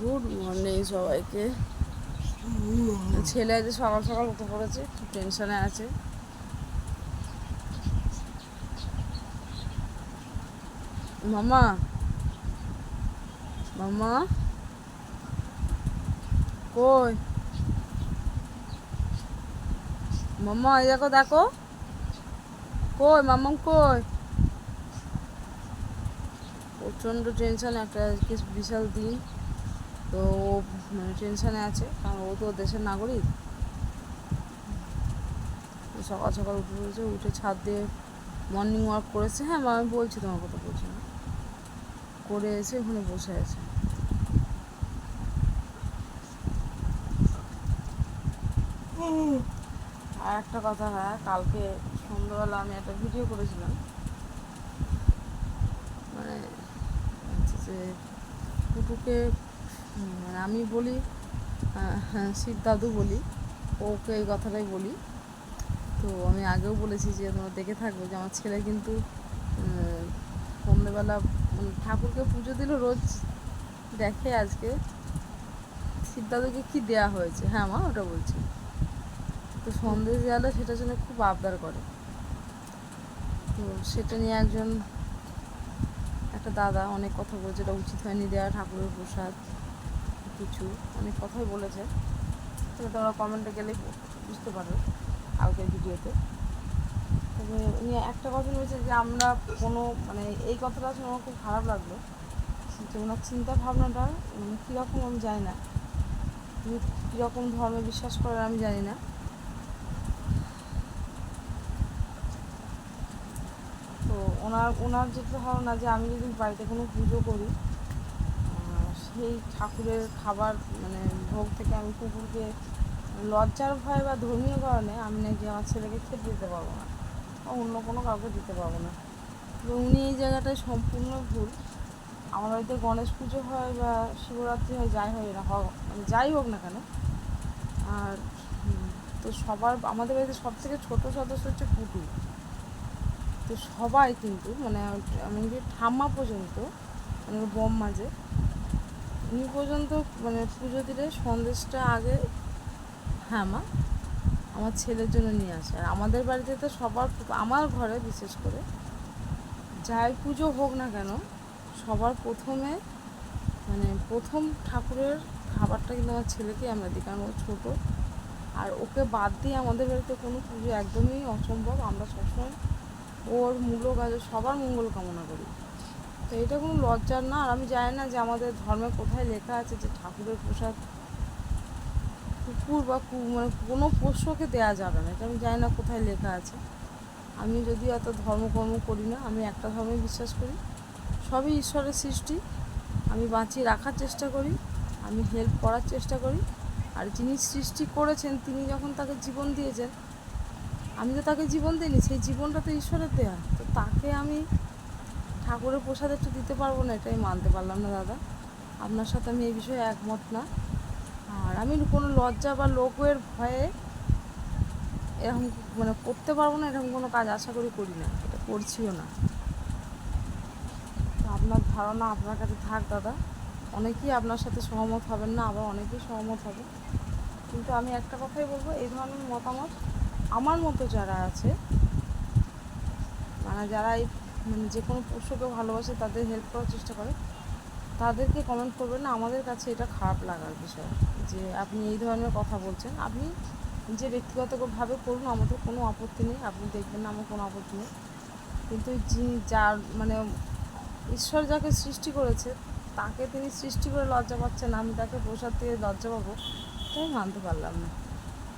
Good morning সবাইকে। ছেলে আজ সকাল সকাল উঠে পড়েছে টেনশনে আছে। মামা। মামা। কই? মামা, এই দেখো দেখো। কই, মামা, কই? প্রচণ্ড টেনশন একটা বিশাল দিন। তো ও মানে টেনশনে আছে, কারণ ও তো দেশের নাগরিক। সকাল সকাল উঠে পড়েছে উঠে ছাদ দিয়ে মর্নিং ওয়াক করেছে। হ্যাঁ আমি বলছি তোমার কথা, বলছি না। করে এসে ওখানে বসে আছে। আর একটা কথা হ্যাঁ কালকে সন্ধ্যাবেলা আমি একটা ভিডিও করেছিলাম। মানে যে মানে আমি বলি হ্যাঁ শিব দাদু বলি, ওকে এই কথাটাই বলি। তো আমি আগেও বলেছি যে, তোমরা দেখে থাকব যে, আমার ছেলে কিন্তু সন্ধ্যেবেলা মানে ঠাকুরকে পুজো দিল রোজ। দেখে আজকে দাদুকে কী দেওয়া হয়েছে? হ্যাঁ মা, ওটা বলছি। তো সন্দেশ দেওয়ালে সেটার জন্য খুব আবদার করে। তো সেটা নিয়ে একজন, একটা দাদা অনেক কথা বলেছে এটা উচিত হয়নি দেওয়া ঠাকুরের প্রসাদ। কিছু, অনেক কথাই বলেছে। সেটা তোমরা কমেন্টে গেলে বুঝতে পারবে কালকের ভিডিওতে। উনি একটা কথা বলেছে যে আমরা কোনো মানে এই কথাটা শুনে আমার খুব খারাপ লাগল। যে ওনার চিন্তা ভাবনাটা মানে কীরকম আমি জানি না। উনি কীরকম ধর্মে বিশ্বাস করেন আমি জানি না। তো ওনার ওনার যেটা ধারণা যে আমি যদি বাড়িতে কোনো পুজো করি সেই ঠাকুরের খাবার মানে ভোগ থেকে আমি কুকুরকে লজ্জার ভয় বা ধর্মীয় কারণে আমি নাকি আমার ছেলেকে খেতে দিতে পারব না বা অন্য কোনো কাউকে দিতে পারব না। তো উনি এই জায়গাটায় সম্পূর্ণ ভুল। আমার বাড়িতে গণেশ পুজো হয় বা শিবরাত্রি হয়, যাই হয় না হোক মানে যাই হোক না কেন। আর তো সবার, আমাদের বাড়িতে সব থেকে ছোটো সদস্য হচ্ছে পুটু তো সবাই কিন্তু মানে আমি যে ঠাম্মা পর্যন্ত মানে বম মাঝে উনি পর্যন্ত মানে পুজো দিলে সন্দেশটা আগে হ্যাঁ মা, আমার ছেলের জন্য নিয়ে আসে। আর আমাদের বাড়িতে তো সবার আমার ঘরে বিশেষ করে, যাই পুজো হোক না কেন, সবার প্রথমে মানে প্রথম ঠাকুরের খাবারটা কিন্তু আমার ছেলেকে আমরা দিই, কারণ ও ছোটো। আর ওকে বাদ দিয়ে আমাদের বাড়িতে কোনো পুজো একদমই অসম্ভব। আমরা সবসময় ওর মূল্য কাজে সবার মঙ্গল কামনা করি। তো এটা কোনো লজ্জার না, আর আমি জানি না যে আমাদের ধর্মে কোথায় লেখা আছে যে ঠাকুরের প্রসাদ কুকুর বা মানে কোনো পোষ্যকে দেওয়া যাবে না। এটা আমি জানি না কোথায় লেখা আছে। আমি যদি এত ধর্মকর্ম করি না, আমি একটা ধর্মে বিশ্বাস করি, সবই ঈশ্বরের সৃষ্টি। আমি বাঁচিয়ে রাখার চেষ্টা করি, আমি হেল্প করার চেষ্টা করি। আর যিনি সৃষ্টি করেছেন, তিনি যখন তাকে জীবন দিয়েছেন, আমি তো তাকে জীবন দিইনি, সেই জীবনটা তো ঈশ্বরের দেয়া। তো তাকে আমি ঠাকুরের প্রসাদ একটু দিতে পারব না, এটাই মানতে পারলাম না দাদা। আপনার সাথে আমি এই বিষয়ে একমত না। আর আমি কোনো লজ্জা বা লোকের ভয়ে এরকম মানে করতে পারব না, এরকম কোনো কাজ আশা করি করি না, এটা করছিও না। আপনার ধারণা আপনার কাছে থাক দাদা। অনেকেই আপনার সাথে সহমত হবেন না, আবার অনেকেই সহমত হবে। কিন্তু আমি একটা কথাই বলব, এই ধরনের মতামত আমার মতো যারা আছে মানে যারা এই মানে যে কোনো পশুকে ভালোবাসে, তাদের হেল্প করার চেষ্টা করে। তাদেরকে কমেন্ট করবেন না, আমাদের কাছে এটা খারাপ লাগার বিষয় যে আপনি এই ধরনের কথা বলছেন। আপনি যে ব্যক্তিগতভাবে করুন, আমাদের কোনো আপত্তি নেই। আপনি দেখবেন না, আমার কোনো আপত্তি নেই। কিন্তু যিনি যার মানে ঈশ্বর যাকে সৃষ্টি করেছে, তাকে তিনি সৃষ্টি করে লজ্জা পাচ্ছেন, আমি তাকে প্রসাদ দিয়ে লজ্জা পাবো, তাই মানতে পারলাম না।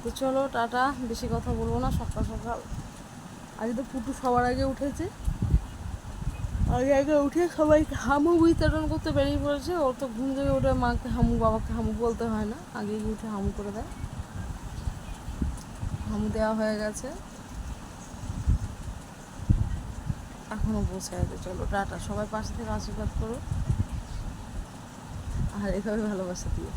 তো চলো টাটা, বেশি কথা বলব না, সকাল সকাল। আজ তো পুটু সবার আগে উঠেছে। আগে আগে উঠে সবাইকে হামু বিতরণ করতে বেরিয়ে পড়েছে। ওর তো ঘুম থেকে উঠে মাকে হামু, বাবাকে হামু বলতে হয় না। আগে উঠে হামু করে দেয়। হামু দেওয়া হয়ে গেছে। এখনও বসে আছে। চলো, টাটা। সবাই পাশে থেকে আশীর্বাদ করো। আর এভাবে ভালোবাসা দিয়ে